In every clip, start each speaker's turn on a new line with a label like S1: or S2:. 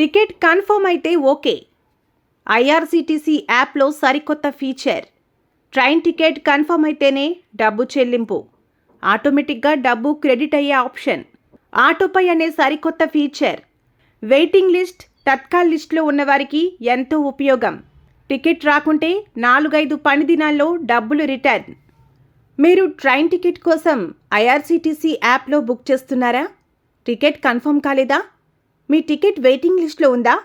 S1: Ticket confirm అయితే okay. IRCTC యాప్లో సరికొత్త ఫీచర్. ట్రైన్ టికెట్ కన్ఫర్మ్ అయితేనే డబ్బు చెల్లింపు. ఆటోమేటిక్గా డబ్బు క్రెడిట్ అయ్యే ఆప్షన్. ఆటోపై అనే సరికొత్త ఫీచర్. వెయిటింగ్ లిస్ట్ తత్కాల్ లిస్టులో ఉన్నవారికి ఎంతో ఉపయోగం. టికెట్ రాకుంటే నాలుగైదు పని దినాల్లో డబ్బులు రిటర్న్. మీరు ట్రైన్ టికెట్ కోసం ఐఆర్సీటీసీ యాప్లో బుక్ చేస్తున్నారా? టికెట్ కన్ఫర్మ్ కాలేదా? మీ టికెట్ వెయిటింగ్ లిస్ట్లో ఉందా?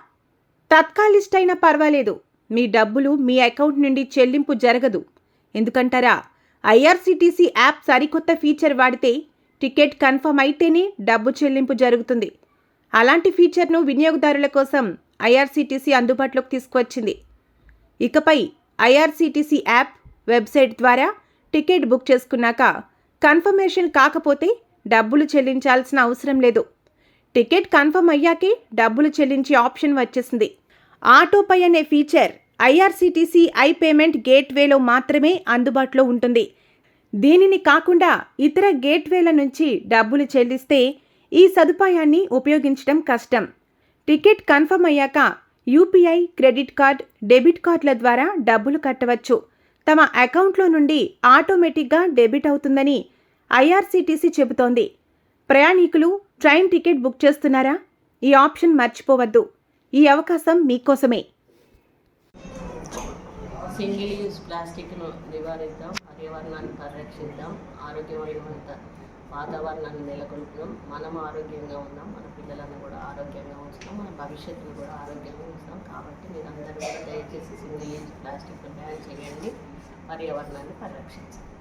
S1: తత్కాల్ లిస్ట్ అయినా పర్వాలేదు. మీ డబ్బులు మీ అకౌంట్ నుండి చెల్లింపు జరగదు. ఎందుకంటారా? ఐఆర్సీటీసీ యాప్ సరికొత్త ఫీచర్ వాడితే టికెట్ కన్ఫర్మ్ అయితేనే డబ్బు చెల్లింపు జరుగుతుంది. అలాంటి ఫీచర్ను వినియోగదారుల కోసం ఐఆర్సీటీసీ అందుబాటులోకి తీసుకువచ్చింది. ఇకపై ఐఆర్సీటీసీ యాప్ వెబ్సైట్ ద్వారా టికెట్ బుక్ చేసుకున్నాక కన్ఫర్మేషన్ కాకపోతే డబ్బులు చెల్లించాల్సిన అవసరం లేదు. టికెట్ కన్ఫర్మ్ అయ్యాకే డబ్బులు చెల్లించే ఆప్షన్ వచ్చేసింది. ఆటోపై అనే ఫీచర్ ఐఆర్సీటీసీ ఐ పేమెంట్ గేట్వేలో మాత్రమే అందుబాటులో ఉంటుంది. దీనిని కాకుండా ఇతర గేట్వేల నుంచి డబ్బులు చెల్లిస్తే ఈ సదుపాయాన్ని ఉపయోగించడం కష్టం. టికెట్ కన్ఫర్మ్ అయ్యాక యూపీఐ క్రెడిట్ కార్డ్ డెబిట్ కార్డుల ద్వారా డబ్బులు కట్టవచ్చు. తమ అకౌంట్లో నుండి ఆటోమేటిక్గా డెబిట్ అవుతుందని ఐఆర్సీటీసీ చెబుతోంది. ప్రయాణికులు ట్రైన్ టికెట్ బుక్ చేస్తున్నారా? ఈ ఆప్షన్ మర్చిపోవద్దు. ఈ అవకాశం మీకోసమే.
S2: సింగిల్ యూజ్ ప్లాస్టిక్ను నివారిద్దాం పర్యావరణాన్ని పరిరక్షిద్దాం ఆరోగ్యమైన వాతావరణాన్ని నెలకొల్పుదాం మనం ఆరోగ్యంగా ఉన్నాం మన పిల్లలను కూడా ఆరోగ్యంగా ఉంచుతాం మన భవిష్యత్తును కూడా ఆరోగ్యంగా ఉంచుతాం. కాబట్టి మీరందరూ కూడా దయచేసి సింగిల్ యూజ్ ప్లాస్టిక్ బ్యాన్ చేయండి పర్యావరణాన్ని పరిరక్షించండి.